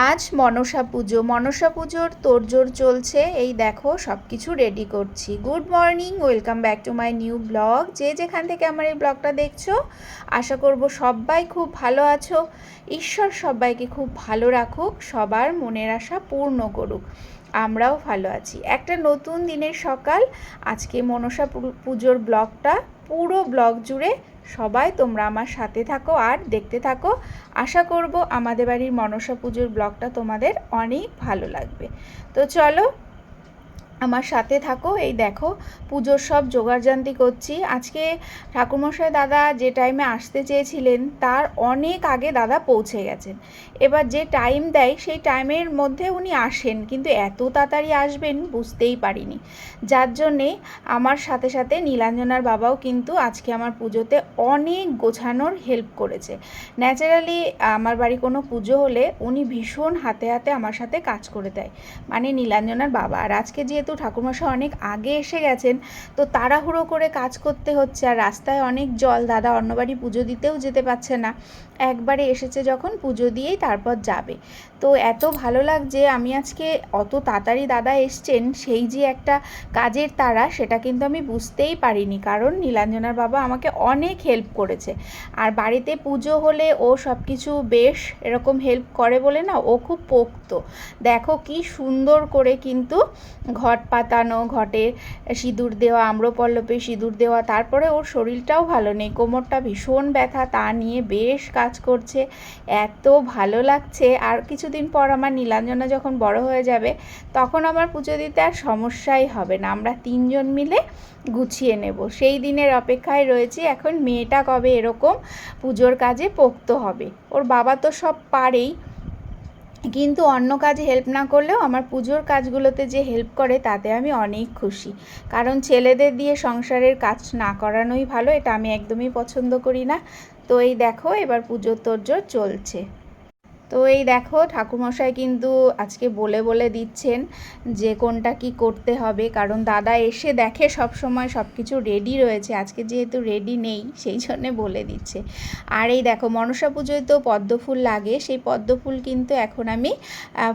আজ মনসা পুজো। মনসা পুজোর তোড়জোড় চলছে। এই দেখো সব কিছু রেডি করছি। Good morning welcome back to my new blog যে যেখান থেকে আমার এই ব্লগটা দেখছ, আশা করব সবাই খুব ভালো আছো। ঈশ্বর সবাইকে খুব ভালো রাখুক, সবার মনের আশা পূর্ণ করুক। আমরাও ভালো আছি। একটা নতুন দিনের সকাল। আজকে মনসা পুজোর ব্লগটা পুরো ব্লগ জুড়ে সবাই তোমরা আমার সাথে থাকো আর দেখতে থাকো। আশা করব আমাদের বাড়ির মনসা পুজোর ব্লগটা তোমাদের অনেক ভালো লাগবে। তো চলো আমার সাথে থাকো, এই দেখো, পুজোর সব জোগাড়জান্তি করছি। আজকে ঠাকুরমশাই দাদা যে টাইমে আসতে চেয়েছিলেন, তার অনেক আগে দাদা পৌঁছে গেছেন। এবার যে টাইম দেয়, সেই টাইমের মধ্যে উনি আসেন, কিন্তু এত তাড়াতাড়ি আসবেন বুঝতেই পারিনি। যার জন্যে আমার সাথে সাথে নীলাঞ্জনার বাবাও কিন্তু আজকে আমার পুজোতে অনেক গোছানোর হেল্প করেছে। ন্যাচারালি আমার বাড়ি কোনো পুজো হলে উনি ভীষণ হাতে হাতে আমার সাথে কাজ করে দেয় মানে নীলাঞ্জনার বাবা। আর আজকে যেহেতু ঠাকুরমশাই অনেক আগে এসে গেছেন, তো তাড়াহুড়ো করে কাজ করতে হচ্ছে আর রাস্তায় অনেক জল। দাদা অন্য বাড়ি পুজো দিতেও যেতে পারছে না। একবারে এসেছে যখন, পুজো দিয়েই তারপর যাবে। তো এত ভালো লাগছে, আমি আজকে অত তাড়াতাড়ি দাদা এসছেন, সেই যে একটা কাজের তারা সেটা কিন্তু আমি বুঝতেই পারিনি। কারণ নীলাঞ্জনার বাবা আমাকে অনেক হেল্প করেছে। আর বাড়িতে পুজো হলে ও সব কিছু বেশ এরকম হেল্প করে বলে না, ও খুব পোক্ত। দেখো কি সুন্দর করে কিন্তু ঘট পাতানো ঘটে, সিঁদুর দেওয়া আম্রপল্লবে সিঁদুর দেওয়া, তারপরে ওর শরীরটাও ভালো নেই, কোমরটা ভীষণ ব্যথা, তা নিয়ে বেশ কাজ করছে, এত ভালো লাগছে। আর কিছুদিন পর আমার নীলাঞ্জনা যখন বড় হয়ে যাবে, তখন আমার পুজো দিতে আর সমস্যাই হবে না। আমরা তিনজন মিলে গুছিয়ে নেব। সেই দিনের অপেক্ষায় রয়েছি, এখন মেয়েটা কবে এরকম পুজোর কাজে পোক্ত হবে? ওর বাবা তো সব পারেই। কিন্তু অন্য কাজে হেল্প না করলেও আমার পুজোর কাজগুলোতে যে হেল্প করে, তাতে আমি অনেক খুশি। কারণ ছেলেদের দিয়ে সংসারের কাজ না করানোই ভালো, এটা আমি একদমই পছন্দ করি না। তো এই দেখো, এবার পুজোর তোড়জোড় চলছে। তো এই দেখো ঠাকুমশাই কিন্তু আজকে বলে বলে দিচ্ছেন যে কোনটা কি করতে হবে। কারণ দাদা এসে দেখে সব সময় সব কিছু রেডি রয়েছে। আজকে যেহেতু রেডি নেই, সেই জন্যে বলে দিচ্ছে। আর এই দেখো মনসা পুজোয় তো পদ্ম ফুল লাগে, সেই পদ্ম ফুল কিন্তু এখন আমি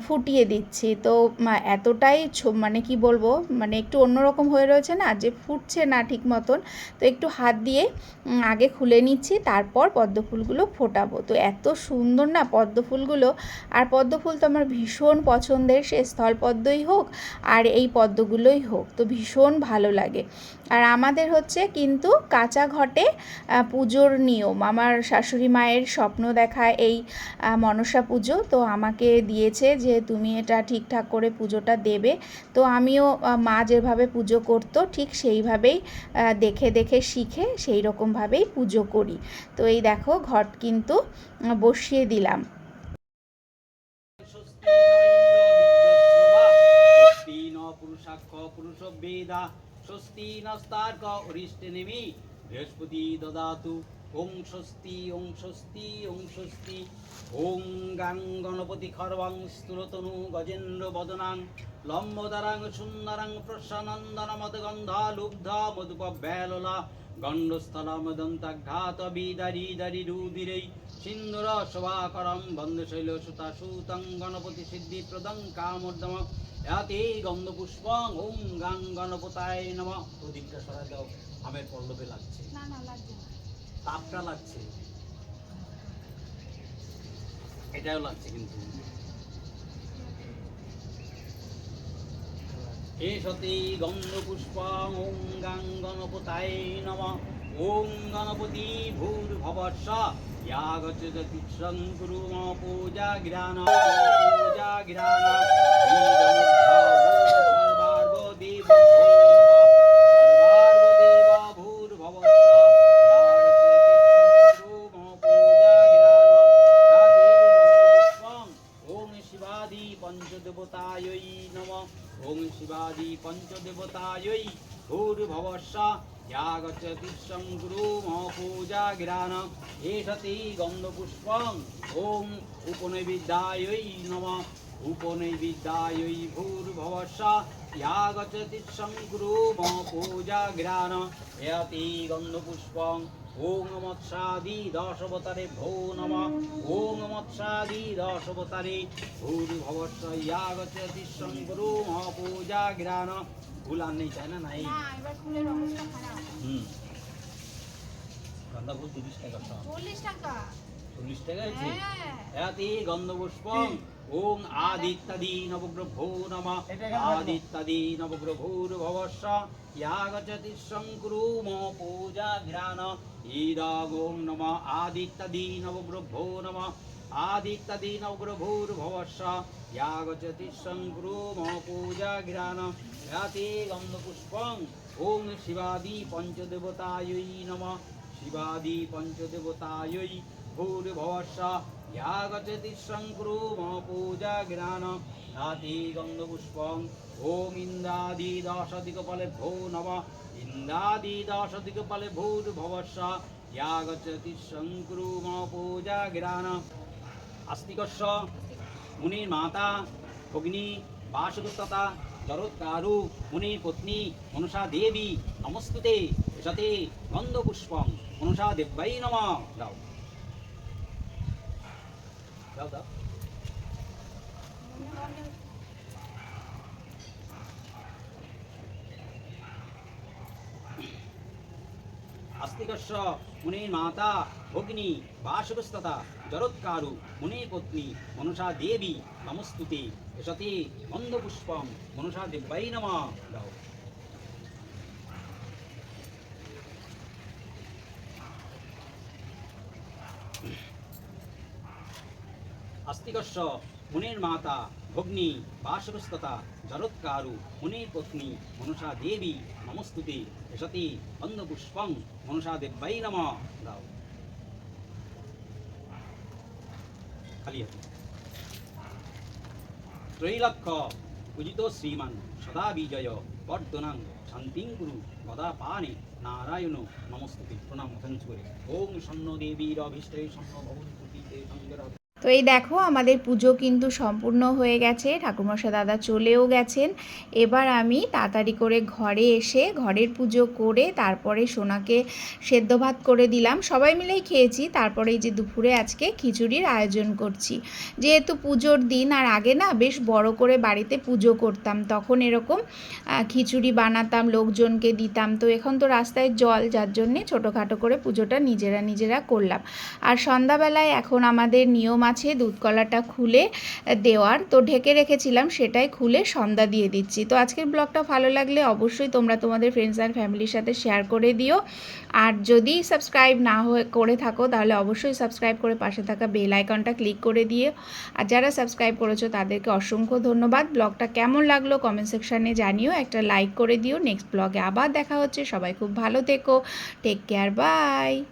ফুটিয়ে দিচ্ছি। তো এতটাই মানে কি বলব মানে একটু অন্যরকম হয়ে রয়েছে না, যে ফুটছে না ঠিক মতন। তো একটু হাত দিয়ে আগে খুলে নিচ্ছি, তারপর পদ্ম ফুলগুলো ফোটাবো। তো এত সুন্দর না পদ্ম ফুলগুলো। আর পদ্ম ফুল তো আমার ভীষণ পছন্দের, সে স্থলপদ্মই হোক আর এই পদ্মগুলোই হোক, তো ভীষণ ভালো লাগে। আর আমাদের হচ্ছে কিন্তু কাঁচা ঘটে পুজোর নিয়ম। আমার শাশুড়ি মায়ের স্বপ্ন দেখা এই মনসা পুজো, তো আমাকে দিয়েছে যে তুমি এটা ঠিকঠাক করে পুজোটা দেবে। তো আমিও মা যেভাবে পুজো করতো, ঠিক সেইভাবেই দেখে দেখে শিখে সেই রকমভাবেই পুজো করি। তো এই দেখো, ঘট কিন্তু বসিয়ে দিলাম। পুরুষাক্ষ, পুরুষ বেদা স্বস্তি নস্তার্ক, অরিষ্টে নেমি। বৃহস্পতি দদাতু। ওং স্বস্তি ওং স্বস্তি ওং স্বস্তি। ওং গাং গণপতি খর্বং স্থূলতনু গজেন্দ্র বদনাং। লম্বদরাং সুন্দরাং বেললা গণ্ডস্থলমদন্তাঘাত বিদারি দারি রুদিরেই সিন্দুর শোভাকরম বন্ধশৈল সুতা সুতং গণপতি সিদ্ধি প্রদং কামর্দম। এতে গন্ধপুষ্পং ওম গাং গণপতায় নম। ওদিকটা সরাই দাও আমের পল্লবে লাগছে। না না লাগছে তাপটা লাগছে। এটাও লাগছে কিন্তু। এসতে গন্ধপুষ্পং ওং গাং গণপতায় নম। ওং গণপতি ভূর্ভবস্ব ইয়াগচ্ছতি শঙ্কুরু মম পূজা জ্ঞান পূজা জ্ঞান भूर्भवस्सा यागच्छति सं गुरु मपूजा गिरान एषति गन्धपुष्पम् ॐ उपनैविद्यायै नमः उपनैविद्यायै भूर्भवस्सा यागच्छति सं गुरु मपूजा गिरान यति गन्धपुष्पम् ওং মৎসাদি দশবতারে ভো নম ওং মৎসাদি দশবতারে ভূর্ভবস্য ইয়াগতি শঙ্করু মহাপূজা গ্রান ভুল আর নেই তাই না? নাই? না এবার ফুলের অবস্থা খারাপ। হুম। গাঁদা ফুল তিরিশ টাকা চল্লিশ টাকা। চল্লিশ টাকা আছে। হ্যাঁ। এতে গন্ধপুষ্পম ওং আদিত্যাদি নবগ্রভো নম আদিত্যাদি নবগ্রভূর্ভবস্য ইয়াগচতি শঙ্কুরুম পূজা ঘ্রাণ ঈদাগোং নম। আদিত্যাদি নবগ্রভো নম। আদিত্যাদি নবগ্রভূর্ভবস্য ইয়াগচতি শঙ্কুরুম পূজা ঘ্রাণ এতে গন্ধপুষ্পং ওং শিবাদি পঞ্চদেবতাयै নম। শিবাদি পঞ্চদেবতাयै ভূর্ভুবস্যা ইয়া পূজা জ্ঞান নাতি গন্ধপুষ্পং ওম ইন্দাদি দশদিকপালে ভৌ নম ইন্দাদি দশদিকপালে ভূর্ভুবস্যা ইয়া গচ্ছতি শঙ্ক্রুম পূজা জ্ঞান আস্তিকস্য মুনির মাতা ভগ্নী বাসগুপ্ততা জরৎকারু মুনির পত্নী মনসা দেবী নমস্তুতে সতে গন্ধপুষ্পং মনসা দেব্যাই নম দাও আস্তিকস্য মুনির মাতা ভগ্নী বাসুরস্ততা জরৎকারু মুনির পত্নী মনসা দেবী নমস্তুতে। এসতে গন্ধপুষ্পম মনসা দেব্যাই নমঃ। দাও আস্তিকস্য, মুনির মাতা, ভগ্নী বাসরস্ততা জরৎকারু মুনির পত্নী, মনসা দেবী, নমস্তুতে এসতি অন্নপুষ্পং মনসা দেব্যাই নম। দাও। ত্রৈলক্ষ, পূজিত শ্রীমান, সদা বিজয়, বর্ধনাং, শান্তিং গুরু গদা পানে নারায়ণ, নমস্তুতে, প্রণাম। অথঞ্চ করে। ওম সন্ন দেবীর অভীষ্টে সন্ন ভবন তো এই দেখো, আমাদের পুজো কিন্তু সম্পূর্ণ হয়ে গেছে ঠাকুরমশা দাদা চলেও গেছেন। এবার আমি তাড়াতাড়ি করে ঘরে এসে ঘরের পুজো করে তারপরে সোনাকে সেদ্ধ ভাত করে দিলাম। সবাই মিলেই খেয়েছি, তারপরে এই যে দুপুরে আজকে খিচুড়ির আয়োজন করছি। যেহেতু পুজোর দিন, আর আগে না বেশ বড় করে বাড়িতে পুজো করতাম, তখন এরকম খিচুড়ি বানাতাম, লোকজনকে দিতাম। তো এখন তো রাস্তায় জল, যার জন্যে ছোটোখাটো করে পুজোটা নিজেরা নিজেরা করলাম। আর সন্ধ্যাবেলায় এখন আমাদের নিয়ম আছে দুধ কলাটা খুলে দেওয়ার। তো ঢেকে রেখেছিলাম, সেটাই খুলে সন্ধ্যা দিয়ে দিচ্ছি। তো আজকের ব্লগটা ভালো লাগলে অবশ্যই তোমরা তোমাদের ফ্রেন্ডস অ্যান্ড ফ্যামিলির সাথে শেয়ার করে দিও। আর যদি সাবস্ক্রাইব না হয়ে, করে থাকো, তাহলে অবশ্যই সাবস্ক্রাইব করে পাশে থাকা বেল আইকনটা ক্লিক করে দিও। আর যারা সাবস্ক্রাইব করেছ, তাদেরকে অসংখ্য ধন্যবাদ। ব্লগটা কেমন লাগল কমেন্ট সেকশানে জানিও। একটা লাইক করে দিও। নেক্সট ব্লগে আবার দেখা হচ্ছে। সবাই খুব ভালো থেকো। Take care bye